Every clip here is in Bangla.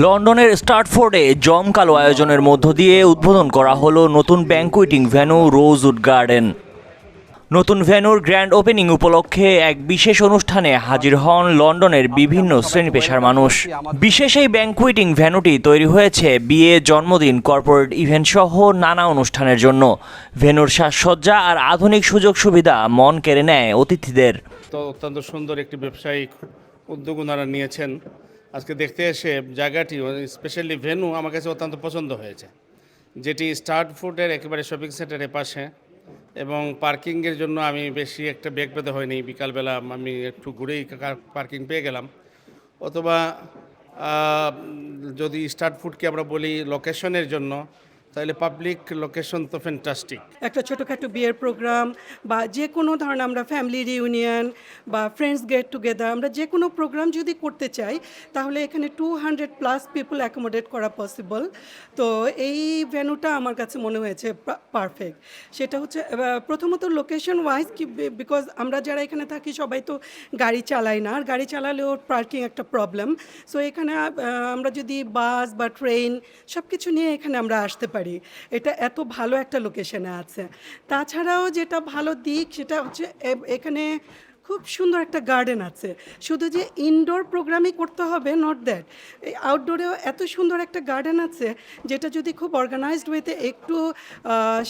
লন্ডনের স্টার্টফোর্ডে জমকালো আয়োজনের মধ্য দিয়ে উদ্বোধন করা হলো নতুন ব্যাংকুইটিং ভ্যানু রোজউড গার্ডেন। নতুন ভেন্যুর গ্র্যান্ড ওপেনিং উপলক্ষে এক বিশেষ অনুষ্ঠানে হাজির হন লন্ডনের বিভিন্ন শ্রেণি পেশার মানুষ। বিশেষ এই ব্যাংকুইটিং ভ্যানুটি তৈরি হয়েছে বিয়ে, জন্মদিন, কর্পোরেট ইভেন্ট সহ নানা অনুষ্ঠানের জন্য। ভেন্যুর সাজসজ্জা আর আধুনিক সুযোগ সুবিধা মন কেড়ে নেয় অতিথিদের। অত্যন্ত সুন্দর একটি ব্যবসায়িক উদ্যোগ নিয়েছেন। আজকে দেখতে এসে জায়গাটি স্পেশালি ভেনু আমার কাছে অত্যন্ত পছন্দ হয়েছে। যেটি স্টার্ট ফুডের একেবারে শপিং সেন্টারের পাশে এবং পার্কিংয়ের জন্য আমি বেশি একটা বেগ পেতে হয়নি। বিকালবেলা আমি একটু ঘুরেই পার্কিং পেয়ে গেলাম। অথবা যদি স্টার্ট ফুডকে আমরা বলি লোকেশনের জন্য তাহলে পাবলিক লোকেশন তো ফ্যান্টাস্টিক একটা ছোটোখাটো বিয়ের প্রোগ্রাম বা যে কোনো ধরনের আমরা ফ্যামিলি রিউনিয়ন বা ফ্রেন্ডস গেট টুগেদার আমরা যে কোনো প্রোগ্রাম যদি করতে চাই, তাহলে এখানে two hundred plus people accommodate করা পসিবল তো এই ভেন্যুটা আমার কাছে মনে হয়েছে পারফেক্ট সেটা হচ্ছে প্রথমত লোকেশন ওয়াইজ কি বিকজ আমরা যারা এখানে থাকি সবাই তো গাড়ি চালাই না, আর গাড়ি চালালেও পার্কিং একটা প্রবলেম সো এখানে আমরা যদি বাস বা ট্রেন সব কিছু নিয়ে এখানে আমরা আসতে পারি। এটা এত ভালো একটা লোকেশনে আছে। তাছাড়াও যেটা ভালো দিক সেটা হচ্ছে এখানে খুব সুন্দর একটা গার্ডেন আছে। শুধু যে ইনডোর প্রোগ্রামই করতে হবে নট দ্যাট এই আউটডোরেও এত সুন্দর একটা গার্ডেন আছে, যেটা যদি খুব অর্গানাইজড ওয়েতে একটু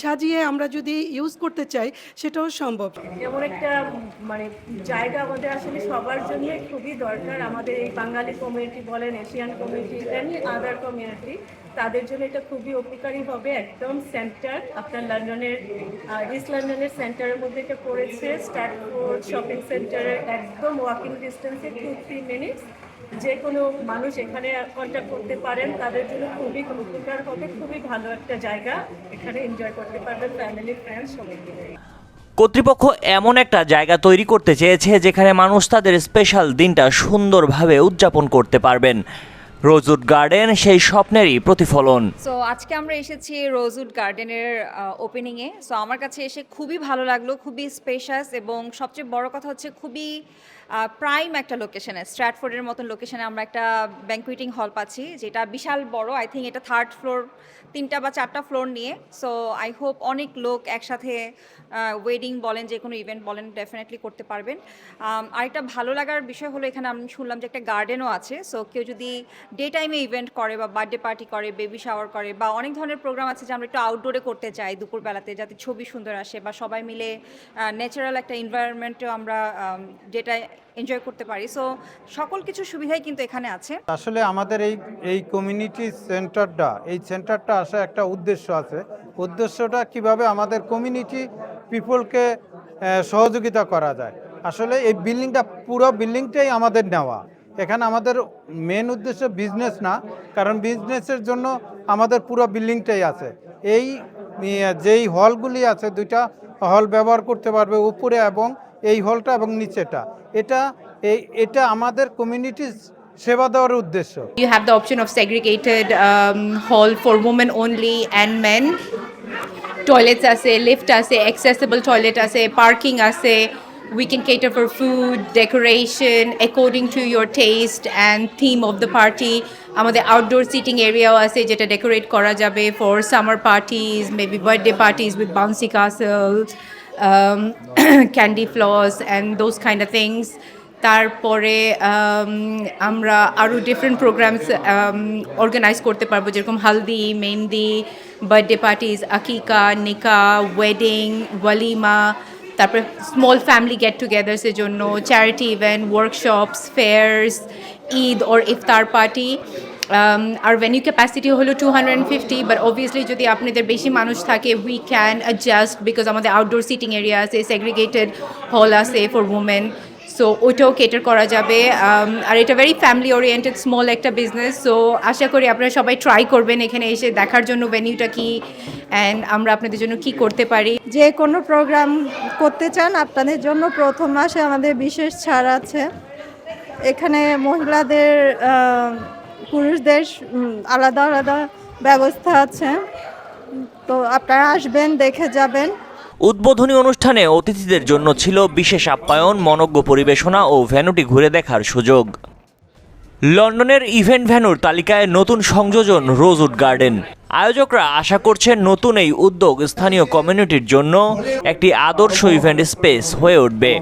সাজিয়ে আমরা যদি ইউজ করতে চাই, সেটাও সম্ভব। এমন একটা মানে জায়গা আমাদের আসলে সবার জন্য খুবই দরকার। আমাদের এই বাঙালি কমিউনিটি বলেন Asian community any other community তাদের জন্য এটা খুবই উপকারী হবে। একদম সেন্টার আপনার লন্ডনের ইস্ট লন্ডনের সেন্টারের মধ্যে এটা পড়েছে। স্ট্যাটফোর্ড শপিং সেন্টারের একদম ওয়াকিং ডিস্টেন্সে টু থ্রি মিনিটস যে কোনো মানুষ এখানে কন্ট্যাক্ট করতে পারেন, তাদের জন্য খুবই উপকার হবে খুবই ভালো একটা জায়গা। এখানে এনজয় করতে পারবেন ফ্যামিলি ফ্রেন্ডস সবাই মিলে কর্তৃপক্ষ এমন একটা জায়গা তৈরি করতে চেয়েছে যেখানে মানুষ তাদের স্পেশাল দিনটা সুন্দরভাবে উদযাপন করতে পারবেন। রোজউড গার্ডেন সেই স্বপ্নেরই প্রতিফলন। সো আজকে আমরা এসেছি রোজউড গার্ডেনের ওপেনিংয়ে সো আমার কাছে এসে খুবই ভালো লাগল, খুবই স্পেশাস এবং সবচেয়ে বড় কথা হচ্ছে খুবই প্রাইম একটা লোকেশনে স্ট্র্যাটফোর্ডের মতন লোকেশনে আমরা একটা ব্যাঙ্কুইটিং হল পাচ্ছি যেটা বিশাল বড় আই থিঙ্ক এটা থার্ড ফ্লোর তিনটা বা চারটা ফ্লোর নিয়ে। সো আই হোপ অনেক লোক একসাথে ওয়েডিং বলেন যে কোনো ইভেন্ট বলেন ডেফিনেটলি করতে পারবেন। Um, আরেকটা ভালো লাগার বিষয় হলো এখানে আমি শুনলাম যে একটা গার্ডেনও আছে। সো কেউ যদি ডে টাইমে ইভেন্ট করে বা বার্থডে পার্টি করে বেবি শাওয়ার করে বা অনেক ধরনের প্রোগ্রাম আছে যে আমরা একটু আউটডোরে করতে চাই দুপুরবেলাতে যাতে ছবি সুন্দর আসে বা সবাই মিলে ন্যাচারাল একটা এনভায়রনমেন্টেও আমরা যেটা এনজয় করতে পারি। সো সকল কিছু সুবিধাই কিন্তু এখানে আছে। আসলে আমাদের এই এই কমিউনিটি সেন্টারটা এই সেন্টারটা আসা একটা উদ্দেশ্য আছে। উদ্দেশ্যটা কীভাবে আমাদের কমিউনিটি পিপলকে সহযোগিতা করা যায়। আসলে এই বিল্ডিংটা পুরো বিল্ডিংটাই আমাদের নেওয়া। এখানে আমাদের মেন উদ্দেশ্য বিজনেস না, কারণ বিজনেসের জন্য আমাদের পুরো বিল্ডিংটাই আছে। এই যেই হলগুলি আছে, দুইটা হল ব্যবহার করতে পারবে উপরে এবং এই হলটা এবং নিচেটা এটা এই এটা আমাদের কমিউনিটি সেবা দেওয়ার উদ্দেশ্য have the option of segregated um, hall for women only and men. Toilets আছে, lift আছে, accessible toilet আছে, parking আছে. We can cater for food, decoration according to your taste and theme of the party. আমাদের আউটডোর সিটিং এরিয়াও আছে যেটা ডেকোরেট করা যাবে for summer parties maybe birthday parties with bouncy castle candy floss and those kind of things তারপরে um, আমরা আরও ডিফারেন্ট প্রোগ্রামস অর্গানাইজ করতে পারব যেরকম হালদি মেহেন্দি বার্থডে পার্টিজ আকিকা নিকা ওয়েডিং ওয়ালিমা তারপরে স্মল ফ্যামিলি গেট টুগেদার্সের জন্য charity event workshops fairs Eid or iftar party R venue capacity হলো two hundred and fifty but obviously যদি আপনাদের বেশি মানুষ থাকে উই ক্যান অ্যাডজাস্ট বিকজ আমাদের আউটডোর সিটিং এরিয়া আছে সেগ্রিগেটেড হল আছে ফর উমেন সো ওইটাও কেটার করা যাবে। Um, আর এটা ভেরি ফ্যামিলি ওরিয়েন্টেড স্মল একটা বিজনেস সো আশা করি আপনারা সবাই ট্রাই করবেন এখানে এসে দেখার জন্য ভেনিউটা কি অ্যান্ড আমরা আপনাদের জন্য কি করতে পারি। যে কোনো প্রোগ্রাম করতে চান আপনাদের জন্য প্রথম মাসে আমাদের বিশেষ ছাড় আছে। এখানে মহিলাদের পুরুষদের আলাদা আলাদা ব্যবস্থা আছে। তো আপনারা আসবেন দেখে যাবেন। উদ্বোধনী অনুষ্ঠানে অতিথিদের জন্য ছিল বিশেষ আপ্যায়ন মনজ্ঞ পরিবেশনা ও ভ্যানুটি ঘুরে দেখার সুযোগ। লন্ডনের ইভেন্ট ভ্যানুর তালিকায় নতুন সংযোজন রোজউড গার্ডেন। আয়োজকরা আশা করছেন নতুন এই উদ্যোগ স্থানীয় কমিউনিটির জন্য একটি আদর্শ ইভেন্ট স্পেস হয়ে উঠবে।